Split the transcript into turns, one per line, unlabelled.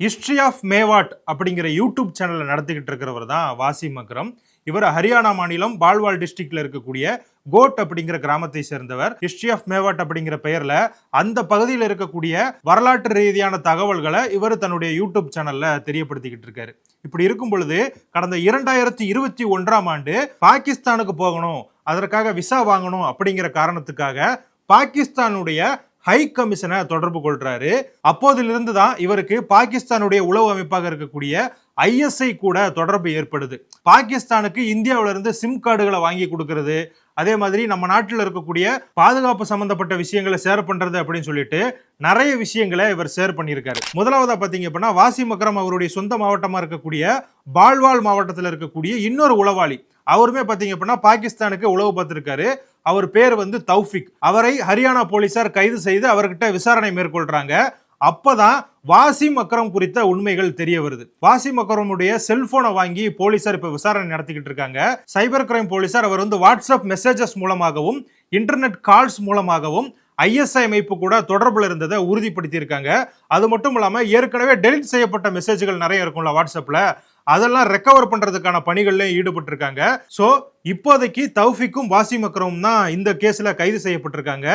History of Mewat அப்படிங்கிற YouTube சேனலில் நடத்திக்கிட்டு இருக்கிறவர் தான் வாசிம் அக்ரம் இவர் ஹரியானா மாநிலம் பால்வால் டிஸ்ட்ரிக்ட்ல இருக்கக்கூடிய கோட் அப்படிங்கிற கிராமத்தை சேர்ந்தவர். ஹிஸ்ட்ரி ஆஃப் மேவாட் அப்படிங்கிற பெயர்ல அந்த பகுதியில் இருக்கக்கூடிய வரலாற்று ரீதியான தகவல்களை இவர் தன்னுடைய யூடியூப் சேனல்ல தெரியப்படுத்திக்கிட்டு இருக்காரு. இப்படி இருக்கும் பொழுது கடந்த இரண்டாயிரத்தி இருபத்தி ஒன்றாம் ஆண்டு பாகிஸ்தானுக்கு போகணும் அதற்காக விசா வாங்கணும் அப்படிங்கிற காரணத்துக்காக பாகிஸ்தானுடைய ஹை கமிஷனை தொடர்பு கொள்றாரு. அப்போதிலிருந்து தான் இவருக்கு பாகிஸ்தானுடைய உளவு அமைப்பாக இருக்கக்கூடிய ஐஎஸ்ஐ கூட தொடர்பு ஏற்படுது. பாகிஸ்தானுக்கு இந்தியாவிலிருந்து சிம் கார்டுகளை வாங்கி கொடுக்கறது. அதே மாதிரி நம்ம நாட்டில் இருக்கக்கூடிய பாதுகாப்பு சம்பந்தப்பட்ட விஷயங்களை ஷேர் பண்ணுறது அப்படின்னு சொல்லிட்டு நிறைய விஷயங்களை இவர் ஷேர் பண்ணியிருக்காரு. முதலாவதாக பார்த்தீங்க அப்படின்னா வாசிம் அக்ரம் அவருடைய சொந்த மாவட்டமாக இருக்கக்கூடிய பால்வால் மாவட்டத்தில் இருக்கக்கூடிய இன்னொரு உளவாளி அவருமே பார்த்தீங்க அப்படின்னா பாகிஸ்தானுக்கு உளவு பார்த்துருக்காரு. அவர் பேர் வந்து தௌஃபிக். அவரை ஹரியானா போலீசார் கைது செய்து அவர்கிட்ட விசாரணை மேற்கொள்றாங்க. அப்பதான் வாசிம் அக்ரம் குறித்த உண்மைகள் தெரிய வருது. வாசிம் அக்ரமுடைய செல்போனை வாங்கி போலீசார் இப்ப விசாரணை நடத்திக்கிட்டு இருக்காங்க. சைபர் கிரைம் போலீசார் அவர் வந்து வாட்ஸ்அப் மெசேஜஸ் மூலமாகவும் இன்டர்நெட் கால்ஸ் மூலமாகவும் ஐஎஸ்ஐ அமைப்பு கூட தொடர்பில் இருந்ததை உறுதிப்படுத்தியிருக்காங்க. அது மட்டும் இல்லாமல் ஏற்கனவே டெலிட் செய்யப்பட்ட மெசேஜ்கள் நிறைய இருக்கும்ல வாட்ஸ்அப்பில் அதெல்லாம் ரெக்கவர் பண்றதுக்கான பணிகள்ல ஈடுபட்டிருக்காங்க. சோ இப்போதைக்கு தௌஃபிக்கும் வாசிம் அக்ரமும் தான் இந்த கேஸ்ல கைது செய்யப்பட்டிருக்காங்க.